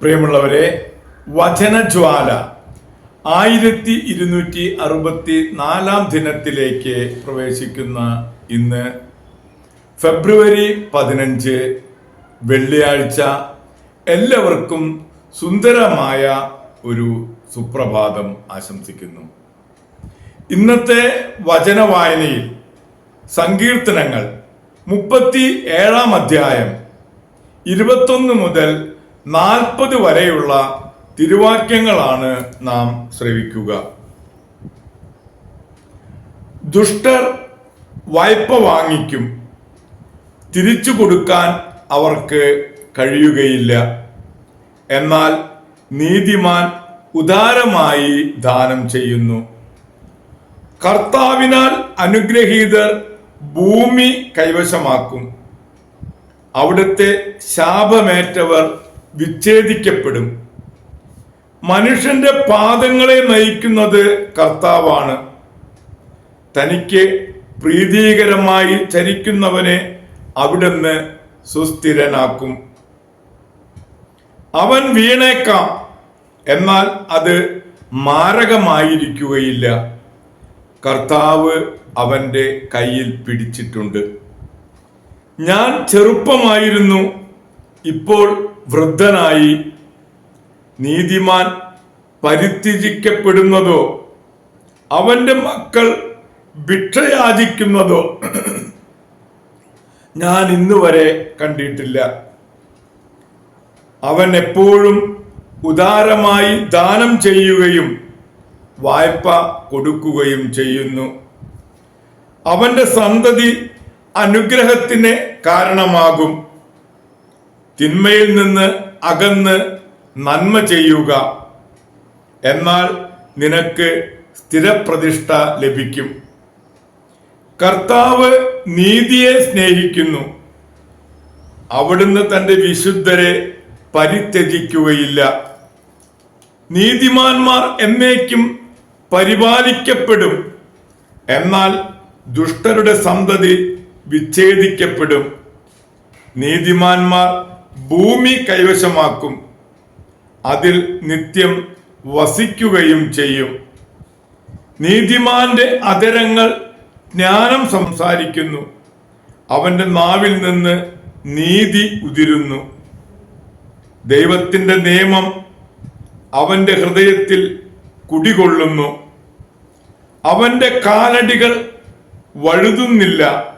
പ്രിയമുള്ളവരെ വചനജ്വാല ആയിരത്തി ഇരുന്നൂറ്റി അറുപത്തി നാലാം ദിനത്തിലേക്ക് പ്രവേശിക്കുന്ന ഇന്ന് ഫെബ്രുവരി പതിനഞ്ച് വെള്ളിയാഴ്ച എല്ലാവർക്കും സുന്ദരമായ ഒരു സുപ്രഭാതം ആശംസിക്കുന്നു. ഇന്നത്തെ വചന വായനയിൽ സങ്കീർത്തനങ്ങൾ മുപ്പത്തി ഏഴാം അധ്യായം ഇരുപത്തൊന്ന് മുതൽ നാൽപ്പത് വരെയുള്ള തിരുവാക്യങ്ങളാണ് നാം ശ്രവിക്കുക. ദുഷ്ടർ വായ്പ വാങ്ങിക്കും. തിരിച്ചു കൊടുക്കാൻ അവർക്ക് കഴിയുകയില്ല. എന്നാൽ നീതിമാൻ ഉദാരമായി ദാനം ചെയ്യുന്നു. കർത്താവിനാൽ അനുഗ്രഹീതർ ഭൂമി കൈവശമാക്കും. അവിടുത്തെ ശാപമേറ്റവർ വിച്ഛേദിക്കപ്പെടും. മനുഷ്യന്റെ പാദങ്ങളെ നയിക്കുന്നത് കർത്താവാണ്. തനിക്ക് പ്രീതികരമായി ചരിക്കുന്നവനെ അവിടുന്ന് സുസ്ഥിരനാക്കും. അവൻ വീണേക്കാം എന്നാൽ അത് മാരകമായിരിക്കുകയില്ല. കർത്താവ് അവന്റെ കയ്യിൽ പിടിച്ചിട്ടുണ്ട്. ഞാൻ ചെറുപ്പമായിരുന്നു ഇപ്പോൾ വൃദ്ധനായി നീതിമാൻ പരിത്യജിക്കപ്പെടുന്നതോ അവന്റെ മക്കൾ ഭിക്ഷയാചിക്കുന്നതോ ഞാൻ ഇന്ന് വരെ കണ്ടിട്ടില്ല. അവൻ എപ്പോഴും ഉദാരമായി ദാനം ചെയ്യുകയും വായ്പ കൊടുക്കുകയും ചെയ്യുന്നു. അവന്റെ സന്തതി അനുഗ്രഹത്തിന് കാരണമാകും. തിന്മയിൽ നിന്ന് അകന്ന് നന്മ ചെയ്യുക. എന്നാൽ നിനക്ക് സ്ഥിരപ്രതിഷ്ഠ ലഭിക്കും. കർത്താവ് നീതിയെ സ്നേഹിക്കുന്നു. അവിടുന്ന് തന്റെ വിശുദ്ധരെ പരിത്യജിക്കുകയില്ല. നീതിമാന്മാർ എന്നേക്കും പരിപാലിക്കപ്പെടും. എന്നാൽ ദുഷ്ടരുടെ സന്തതി വിച്ഛേദിക്കപ്പെടും. നീതിമാന്മാർ ഭൂമി കൈവശമാക്കും. അതിൽ നിത്യം വസിക്കുകയും ചെയ്യും. നീതിമാന്റെ അതരങ്ങൾ ജ്ഞാനം സംസാരിക്കുന്നു. അവന്റെ നാവിൽ നിന്ന് നീതി ഉതിരുന്നു. ദൈവത്തിന്റെ നിയമം അവന്റെ ഹൃദയത്തിൽ കുടികൊള്ളുന്നു. അവന്റെ കാലടികൾ വഴുതുന്നില്ല.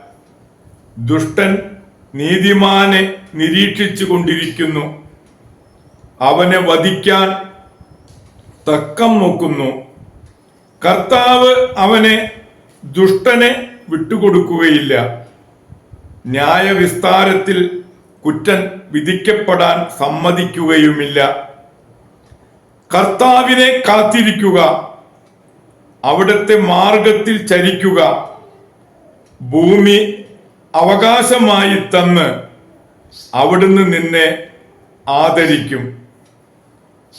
ദുഷ്ടൻ നീതിമാനെ നിരീക്ഷിച്ചു കൊണ്ടിരിക്കുന്നു അവനെ വധിക്കാൻ തക്കം നോക്കുന്നു. കർത്താവ് അവനെ ദുഷ്ടനെ വിട്ടുകൊടുക്കുകയില്ല. ന്യായവിസ്താരത്തിൽ കുറ്റൻ വിധിക്കപ്പെടാൻ സമ്മതിക്കുകയുമില്ല. കർത്താവിനെ കാത്തിരിക്കുക. അവിടുത്തെ മാർഗത്തിൽ ചരിക്കുക. ഭൂമി അവകാശമായി തന്ന് അവിടുന്ന് നിന്നെ ആദരിക്കും.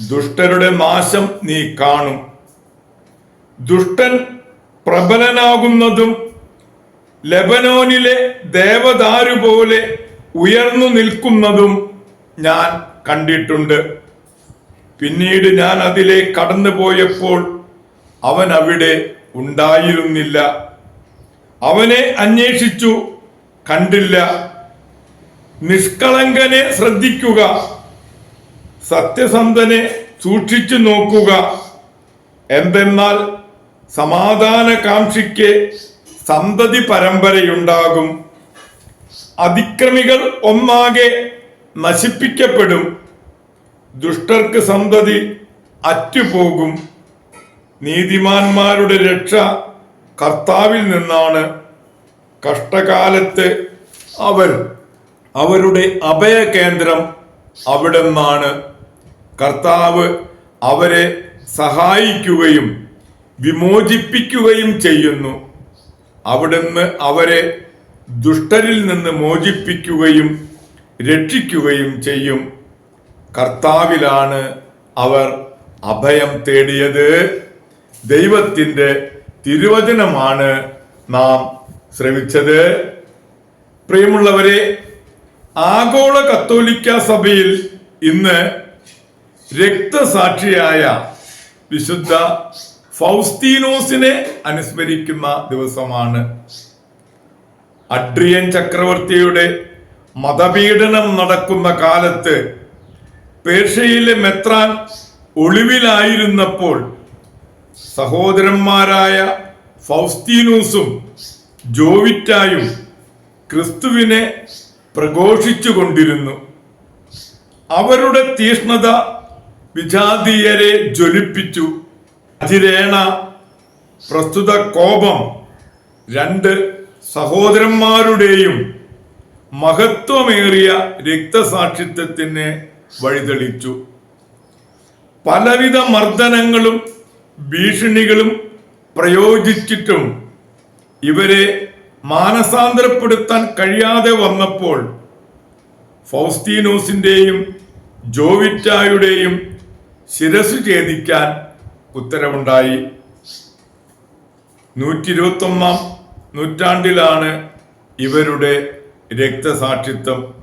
ദുഷ്ടരുടെ നാശം നീ കാണും. ദുഷ്ടൻ പ്രബലനാകുന്നതും ലെബനോനിലെ ദേവദാരു പോലെ ഉയർന്നു നിൽക്കുന്നതും ഞാൻ കണ്ടിട്ടുണ്ട്. പിന്നീട് ഞാൻ അതിലെ കടന്നു പോയപ്പോൾ അവൻ അവിടെ ഉണ്ടായിരുന്നില്ല. അവനെ അന്വേഷിച്ചു. കണ്ടില്ല. നിഷ്കളങ്കനെ ശ്രദ്ധിക്കുക. സത്യസന്ധനെ സൂക്ഷിച്ചു നോക്കുക. എന്തെന്നാൽ സമാധാനകാംക്ഷിക്ക് സന്തതി പരമ്പരയുണ്ടാകും. അതിക്രമികൾ ഒന്നാകെ നശിപ്പിക്കപ്പെടും. ദുഷ്ടർക്ക് സന്തതി അറ്റുപോകും. നീതിമാന്മാരുടെ രക്ഷ കർത്താവിൽ നിന്നാണ്. കഷ്ടകാലത്ത് അവർ അവരുടെ അഭയകേന്ദ്രം അവിടെ നിന്നാണ് കർത്താവ് അവരെ സഹായിക്കുകയും വിമോചിപ്പിക്കുകയും ചെയ്യുന്നു. അവിടുന്ന് അവരെ ദുഷ്ടരിൽ നിന്ന് മോചിപ്പിക്കുകയും രക്ഷിക്കുകയും ചെയ്യും. കർത്താവിലാണ് അവർ അഭയം തേടിയത്. ദൈവത്തിന്റെ തിരുവചനമാണ് നാം ശ്രവിച്ചത് പ്രിയമുള്ളവരെ ആഗോള കത്തോലിക്ക സഭയിൽ ഇന്ന് രക്തസാക്ഷിയായ വിശുദ്ധ ഫൗസ്തീനോസിനെ അനുസ്മരിക്കുന്ന ദിവസമാണ്. അഡ്രിയൻ ചക്രവർത്തിയുടെ മതപീഡനം നടക്കുന്ന കാലത്ത് പേർഷ്യയിലെ മെത്രാൻ ഒളിവിലായിരുന്നപ്പോൾ സഹോദരന്മാരായ ഫൗസ്തീനൂസും ജോവിറ്റായും ക്രിസ്തുവിനെ പ്രഘോഷിച്ചുകൊണ്ടിരുന്നു. അവരുടെ തീഷ്ണത വിജാതീയരെ ജ്വലിപ്പിച്ചു. അതിരേണ പ്രസ്തുത കോപം രണ്ട് സഹോദരന്മാരുടെയും മഹത്വമേറിയ രക്തസാക്ഷിത്വത്തിന് വഴിതെളിച്ചു. പലവിധ മർദ്ദനങ്ങളും ഭീഷണികളും പ്രയോജിച്ചിട്ടും ഇവരെ മാനസാന്തരപ്പെടുത്താൻ കഴിയാതെ വന്നപ്പോൾ ഫൗസ്തീനോസിന്റെയും ജോവിറ്റായുടെയും ശിരസ് ഛേദിക്കാൻ ഉത്തരവുണ്ടായി. നൂറ്റി ഇരുപത്തൊന്നാം നൂറ്റാണ്ടിലാണ് ഇവരുടെ രക്തസാക്ഷിത്വം.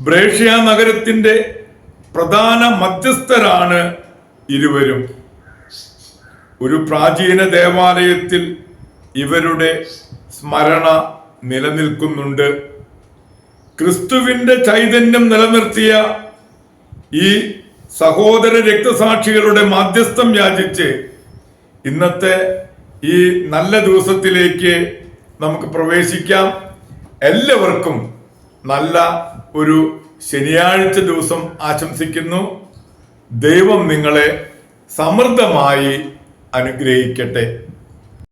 ബ്രേഷ്യ നഗരത്തിന്റെ പ്രധാന മധ്യസ്ഥരാണ് ഇരുവരും. ഒരു പ്രാചീന ദേവാലയത്തിൽ ഇവരുടെ സ്മരണ നിലനിൽക്കുന്നുണ്ട്. ക്രിസ്തുവിന്റെ ചൈതന്യം നിലനിർത്തിയ ഈ സഹോദര രക്തസാക്ഷികളുടെ മാധ്യസ്ഥം യാചിച്ച് ഇന്നത്തെ ഈ നല്ല ദിവസത്തിലേക്ക് നമുക്ക് പ്രവേശിക്കാം. എല്ലാവർക്കും നല്ല ഒരു ശനിയാഴ്ച ദിവസം ആശംസിക്കുന്നു. ദൈവം നിങ്ങളെ സമൃദ്ധമായി അനുഗ്രഹിക്കട്ടെ.